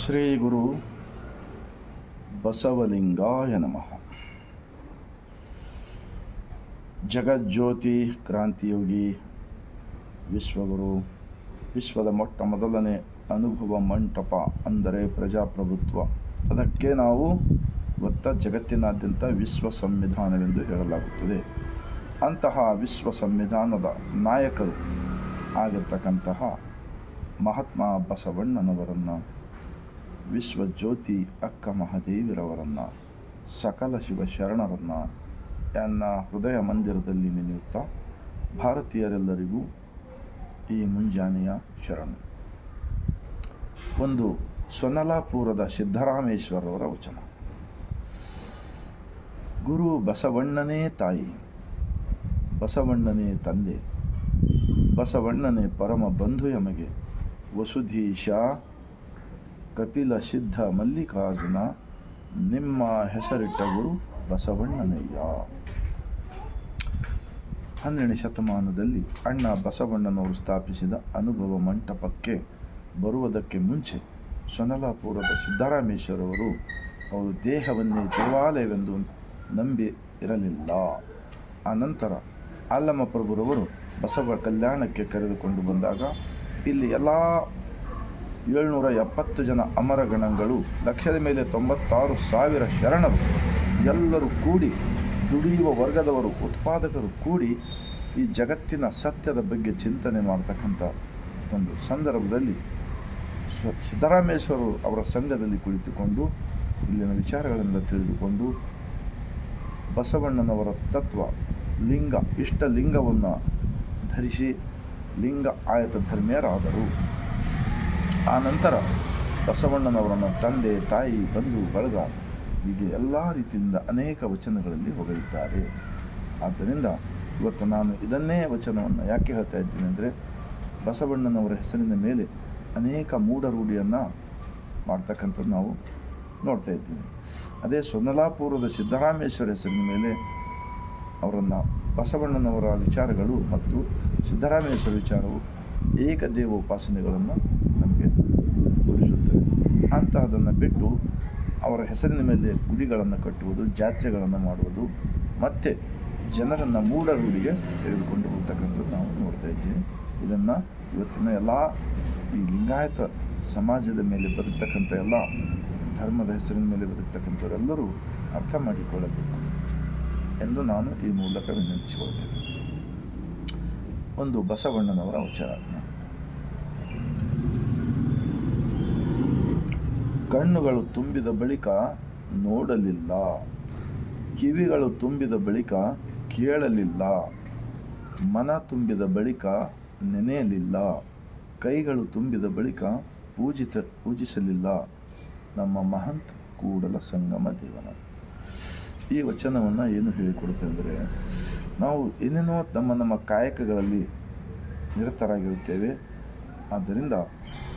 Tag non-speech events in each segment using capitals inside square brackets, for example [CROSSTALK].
ಶ್ರೀ ಗುರು ಬಸವಲಿಂಗಾಯ ನಮಃ. ಜಗಜ್ಯೋತಿ ಕ್ರಾಂತಿಯೋಗಿ ವಿಶ್ವಗುರು, ವಿಶ್ವದ ಮೊಟ್ಟ ಮೊದಲನೇ ಅನುಭವ ಮಂಟಪ ಅಂದರೆ ಪ್ರಜಾಪ್ರಭುತ್ವ. ಅದಕ್ಕೆ ನಾವು ಗೊತ್ತ ಜಗತ್ತಿನಾದ್ಯಂತ ವಿಶ್ವ ಸಂವಿಧಾನವೆಂದು ಹೇಳಲಾಗುತ್ತದೆ. ಅಂತಹ ವಿಶ್ವ ಸಂವಿಧಾನದ ನಾಯಕರು ಆಗಿರ್ತಕ್ಕಂತಹ ಮಹಾತ್ಮ ಬಸವಣ್ಣನವರನ್ನು ವಿಶ್ವಜ್ಯೋತಿ ಅಕ್ಕ ಮಹಾದೇವಿರವರನ್ನು, ಸಕಲ ಶಿವ ಶರಣರನ್ನು ಎನ್ನ ಹೃದಯ ಮಂದಿರದಲ್ಲಿ ನೆನೆಯುತ್ತಾ ಭಾರತೀಯರೆಲ್ಲರಿಗೂ ಈ ಮುಂಜಾನೆಯ ಶರಣ. ಒಂದು ಸೊನಲಾಪುರದ ಸಿದ್ದರಾಮೇಶ್ವರವರ ವಚನ. ಗುರು ಬಸವಣ್ಣನೇ ತಾಯಿ, ಬಸವಣ್ಣನೇ ತಂದೆ, ಬಸವಣ್ಣನೇ ಪರಮ ಬಂಧು ಎಮಗೆ ವಸುಧೀಶ ಕಪಿಲ ಸಿದ್ಧ ಮಲ್ಲಿಕಾರ್ಜುನ, ನಿಮ್ಮ ಹೆಸರಿಟ್ಟ ಗುರು ಬಸವಣ್ಣನಯ್ಯ. ಹನ್ನೆರಡನೇ ಶತಮಾನದಲ್ಲಿ ಅಣ್ಣ ಬಸವಣ್ಣನವರು ಸ್ಥಾಪಿಸಿದ ಅನುಭವ ಮಂಟಪಕ್ಕೆ ಬರುವುದಕ್ಕೆ ಮುಂಚೆ ಸೊನಲಾಪುರದ ಸಿದ್ದರಾಮೇಶ್ವರವರು ಅವರು ದೇಹವನ್ನೇ ದೇವಾಲಯವೆಂದು ನಂಬಿ ಇರಲಿಲ್ಲ. ಆನಂತರ ಅಲ್ಲಮ ಪ್ರಭುರವರು ಬಸವ ಕಲ್ಯಾಣಕ್ಕೆ ಕರೆದುಕೊಂಡು ಬಂದಾಗ ಇಲ್ಲಿ ಎಲ್ಲ ಏಳ್ನೂರ ಎಪ್ಪತ್ತು ಜನ ಅಮರಗಣಗಳು ಲಕ್ಷದ ಮೇಲೆ ತೊಂಬತ್ತಾರು ಸಾವಿರ ಶರಣರು. ಎಲ್ಲರೂ ಕೂಡಿ ದುಡಿಯುವ ವರ್ಗದವರು, ಉತ್ಪಾದಕರು ಕೂಡಿ ಈ ಜಗತ್ತಿನ ಸತ್ಯದ ಬಗ್ಗೆ ಚಿಂತನೆ ಮಾಡ್ತಕ್ಕಂಥ ಒಂದು ಸಂದರ್ಭದಲ್ಲಿ ಸ್ವ ಸಿದ್ದರಾಮೇಶ್ವರರು ಅವರ ಸಂಘದಲ್ಲಿ ಕುಳಿತುಕೊಂಡು ಇಲ್ಲಿನ ವಿಚಾರಗಳಿಂದ ತಿಳಿದುಕೊಂಡು ಬಸವಣ್ಣನವರ ತತ್ವ, ಲಿಂಗ ಇಷ್ಟ ಲಿಂಗವನ್ನು ಧರಿಸಿ ಲಿಂಗ ಆಯತ ಧರ್ಮೀಯರಾದರು. ಆ ನಂತರ ಬಸವಣ್ಣನವರನ್ನು ತಂದೆ, ತಾಯಿ, ಬಂಧು, ಬಳಗ ಹೀಗೆ ಎಲ್ಲ ರೀತಿಯಿಂದ ಅನೇಕ ವಚನಗಳಲ್ಲಿ ಹೊಗಳಿದ್ದಾರೆ. ಆದ್ದರಿಂದ ಇವತ್ತು ನಾನು ಇದನ್ನೇ ವಚನವನ್ನು ಯಾಕೆ ಹೇಳ್ತಾ ಇದ್ದೀನಿ ಅಂದರೆ ಬಸವಣ್ಣನವರ ಹೆಸರಿನ ಮೇಲೆ ಅನೇಕ ಮೂಢರೂಢಿಯನ್ನು ಮಾಡ್ತಕ್ಕಂಥದ್ದು ನಾವು ನೋಡ್ತಾ ಇದ್ದೀವಿ. ಅದೇ ಸೊನ್ನಲಾಪುರದ ಸಿದ್ದರಾಮೇಶ್ವರ ಹೆಸರಿನ ಮೇಲೆ ಅವರನ್ನು ಬಸವಣ್ಣನವರ ವಿಚಾರಗಳು ಮತ್ತು ಸಿದ್ದರಾಮೇಶ್ವರ ವಿಚಾರವು ಏಕದೇವ ಉಪಾಸನೆಗಳನ್ನು ತೋರಿಸುತ್ತವೆ ಅಂತಹದನ್ನು ಬಿಟ್ಟು ಅವರ ಹೆಸರಿನ ಮೇಲೆ ಗುಡಿಗಳನ್ನು ಕಟ್ಟುವುದು, ಜಾತ್ರೆಗಳನ್ನು ಮಾಡುವುದು, ಮತ್ತು ಜನರನ್ನು ಮೂಢರೂಢಿಗೆ ತೆಗೆದುಕೊಂಡು ಹೋಗ್ತಕ್ಕಂಥದ್ದು ನಾವು ನೋಡ್ತಾ ಇದ್ದೇವೆ. ಇದನ್ನು ಇವತ್ತಿನ ಎಲ್ಲ ಈ ಲಿಂಗಾಯತ ಸಮಾಜದ ಮೇಲೆ ಬದುಕ್ತಕ್ಕಂಥ ಎಲ್ಲ ಧರ್ಮದ ಹೆಸರಿನ ಮೇಲೆ ಬದುಕ್ತಕ್ಕಂಥವರೆಲ್ಲರೂ ಅರ್ಥ ಮಾಡಿಕೊಳ್ಳಬೇಕು ಎಂದು ನಾನು ಈ ಮೂಲಕ ವಿನಂತಿಸಿಕೊಳ್ತೇನೆ. ಒಂದು ಬಸವಣ್ಣನವರ ವಿಚಾರ ಕಣ್ಣುಗಳು ತುಂಬಿದ ಬಳಿಕ ನೋಡಲಿಲ್ಲ. ಕಿವಿಗಳು ತುಂಬಿದ ಬಳಿಕ ಕೇಳಲಿಲ್ಲ. ಮನ ತುಂಬಿದ ಬಳಿಕ ನೆನೆಯಲಿಲ್ಲ. ಕೈಗಳು ತುಂಬಿದ ಬಳಿಕ ಪೂಜಿತ, ಪೂಜಿಸಲಿಲ್ಲ. ನಮ್ಮ ಮಹಂತ ಕೂಡಲ ಸಂಗಮ ದೇವನ. ಈ ವಚನವನ್ನು ಏನು ಹೇಳಿಕೊಡುತ್ತೆ ಅಂದರೆ, ನಾವು ಏನೇನೋ ನಮ್ಮ ನಮ್ಮ ಕಾಯಕಗಳಲ್ಲಿ ನಿರತರಾಗಿರುತ್ತೇವೆ. ಆದ್ದರಿಂದ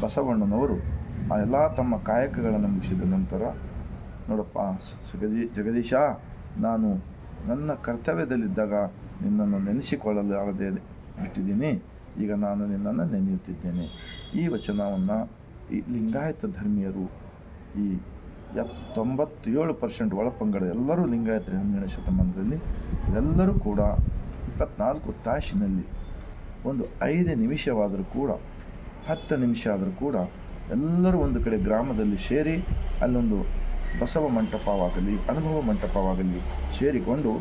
ಬಸವಣ್ಣನವರು ಆ ಎಲ್ಲ ತಮ್ಮ ಕಾಯಕಗಳನ್ನು ಮುಗಿಸಿದ ನಂತರ, ನೋಡಪ್ಪ ಜಗದೀ ಜಗದೀಶ, ನಾನು ನನ್ನ ಕರ್ತವ್ಯದಲ್ಲಿದ್ದಾಗ ನಿನ್ನನ್ನು ನೆನೆಸಿಕೊಳ್ಳಲಾರದೆ ಬಿಟ್ಟಿದ್ದೀನಿ. ಈಗ ನಾನು ನಿನ್ನನ್ನು ನೆನೆಯುತ್ತಿದ್ದೇನೆ. ಈ ವಚನವನ್ನು ಈ ಲಿಂಗಾಯತ ಧರ್ಮೀಯರು ಈ ಎಪ್ ತೊಂಬತ್ತೇಳು ಪರ್ಸೆಂಟ್ ಒಳಪಂಗಡ ಎಲ್ಲರೂ ಲಿಂಗಾಯತರು ಹನ್ನೆರಡನೇ ಶತಮಾನದಲ್ಲಿ, ಎಲ್ಲರೂ ಕೂಡ ಇಪ್ಪತ್ನಾಲ್ಕು ತಾಸಿನಲ್ಲಿ ಒಂದು ಐದು ನಿಮಿಷವಾದರೂ ಕೂಡ, ಹತ್ತು ನಿಮಿಷ ಆದರೂ ಕೂಡ ಎಲ್ಲರೂ ಒಂದು ಕಡೆ ಗ್ರಾಮದಲ್ಲಿ ಸೇರಿ ಅಲ್ಲೊಂದು ಬಸವ ಮಂಟಪವಾಗಲಿ, ಅನುಭವ ಮಂಟಪವಾಗಲಿ ಸೇರಿಕೊಂಡು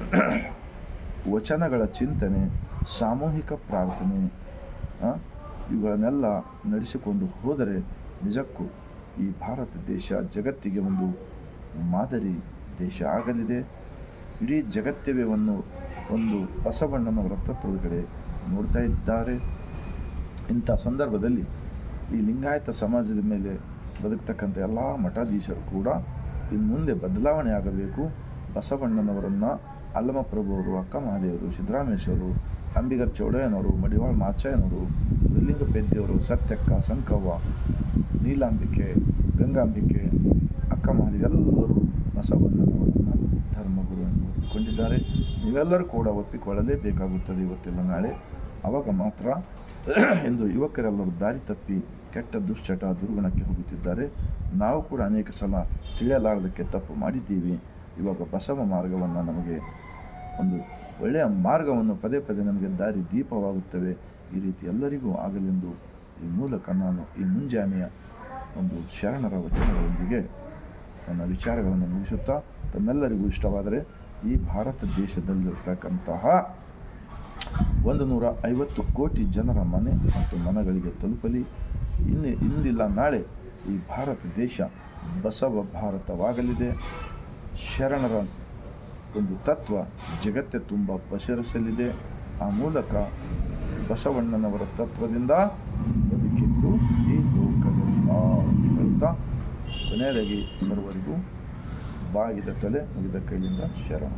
[CLEARS THROAT] ವಚನಗಳ ಚಿಂತನೆ, ಸಾಮೂಹಿಕ ಪ್ರಾರ್ಥನೆ ಇವುಗಳನ್ನೆಲ್ಲ ನಡೆಸಿಕೊಂಡು ಹೋದರೆ ನಿಜಕ್ಕೂ ಈ ಭಾರತ ದೇಶ ಜಗತ್ತಿಗೆ ಒಂದು ಮಾದರಿ ದೇಶ ಆಗಲಿದೆ. ಇಡೀ ಜಗತ್ತವೇ ಒಂದು ಒಂದು ಬಸವಣ್ಣನವರ ತತ್ವದ ಕಡೆ ನೋಡ್ತಾ ಇದ್ದಾರೆ. ಇಂಥ ಸಂದರ್ಭದಲ್ಲಿ ಈ ಲಿಂಗಾಯತ ಸಮಾಜದ ಮೇಲೆ ಬದುಕ್ತಕ್ಕಂಥ ಎಲ್ಲ ಮಠಾಧೀಶರು ಕೂಡ ಇನ್ನು ಮುಂದೆ ಬದಲಾವಣೆ ಆಗಬೇಕು. ಬಸವಣ್ಣನವರನ್ನು ಅಲ್ಲಮಪ್ರಭುವರು, ಅಕ್ಕ ಮಹಾದೇವರು ಸಿದ್ದರಾಮೇಶ್ವರು ಅಂಬಿಗರ್ ಚೌಡಯ್ಯನವರು, ಮಡಿವಾಳ್ ಮಾಚಯ್ಯನವರು ಬಿಲ್ಲಿಂಗ ಪೆದ್ದೆಯವರು ಸತ್ಯಕ್ಕ, ಸಂಕವ್ವ, ನೀಲಾಂಬಿಕೆ, ಗಂಗಾಂಬಿಕೆ, ಅಕ್ಕ ಮಹಾದೇವಿ ಎಲ್ಲರೂ ಬಸವಣ್ಣನವರನ್ನು ಧರ್ಮಗುರು ಎಂದು ಒಪ್ಪಿಕೊಂಡಿದ್ದಾರೆ. ನೀವೆಲ್ಲರೂ ಕೂಡ ಒಪ್ಪಿಕೊಳ್ಳಲೇಬೇಕಾಗುತ್ತದೆ ಇವತ್ತಿಲ್ಲ ನಾಳೆ. ಆವಾಗ ಮಾತ್ರ [COUGHS] ಎಂದು ಯುವಕರೆಲ್ಲರೂ ದಾರಿ ತಪ್ಪಿ ಕೆಟ್ಟ ದುಶ್ಚಟ ದುರ್ಗುಣಕ್ಕೆ ಹೋಗುತ್ತಿದ್ದಾರೆ. ನಾವು ಕೂಡ ಅನೇಕ ಸಲ ತಿಳಿಯಲಾರದಕ್ಕೆ ತಪ್ಪು ಮಾಡಿದ್ದೀವಿ. ಇವಾಗ ಬಸವ ಮಾರ್ಗವನ್ನು ನಮಗೆ ಒಂದು ಒಳ್ಳೆಯ ಮಾರ್ಗವನ್ನು ಪದೇ ಪದೇ ನಮಗೆ ದಾರಿ ದೀಪವಾಗುತ್ತವೆ. ಈ ರೀತಿ ಎಲ್ಲರಿಗೂ ಆಗಲೆಂದು ಈ ಮೂಲಕ ನಾನು ಈ ಮುಂಜಾನೆಯ ಒಂದು ಶರಣರ ವಚನಗಳೊಂದಿಗೆ ನನ್ನ ವಿಚಾರಗಳನ್ನು ಮುಗಿಸುತ್ತಾ ತಮ್ಮೆಲ್ಲರಿಗೂ ಇಷ್ಟವಾದರೆ ಈ ಭಾರತ ದೇಶದಲ್ಲಿರ್ತಕ್ಕಂತಹ ಒಂದು ನೂರ ಐವತ್ತು ಕೋಟಿ ಜನರ ಮನೆ ಮತ್ತು ಮನಗಳಿಗೆ ತಲುಪಲಿ. ಇನ್ನು ಇಂದಿಲ್ಲ, ನಾಳೆ ಈ ಭಾರತ ದೇಶ ಬಸವ ಭಾರತವಾಗಲಿದೆ. ಶರಣರ ಒಂದು ತತ್ವ ಜಗತ್ತೆ ತುಂಬ ಪಸರಿಸಲಿದೆ. ಆ ಮೂಲಕ ಬಸವಣ್ಣನವರ ತತ್ವದಿಂದ ಬದುಕಿದ್ದು ಈ ಲೋಕದಿಂದ ಹೇಳ್ತಾ ಕೊನೆಯದಾಗಿ ಸರ್ವರಿಗೂ ಬಾಗಿದ ತಲೆ ಮುಗಿದ ಕೈಯಿಂದ ಶರಣ.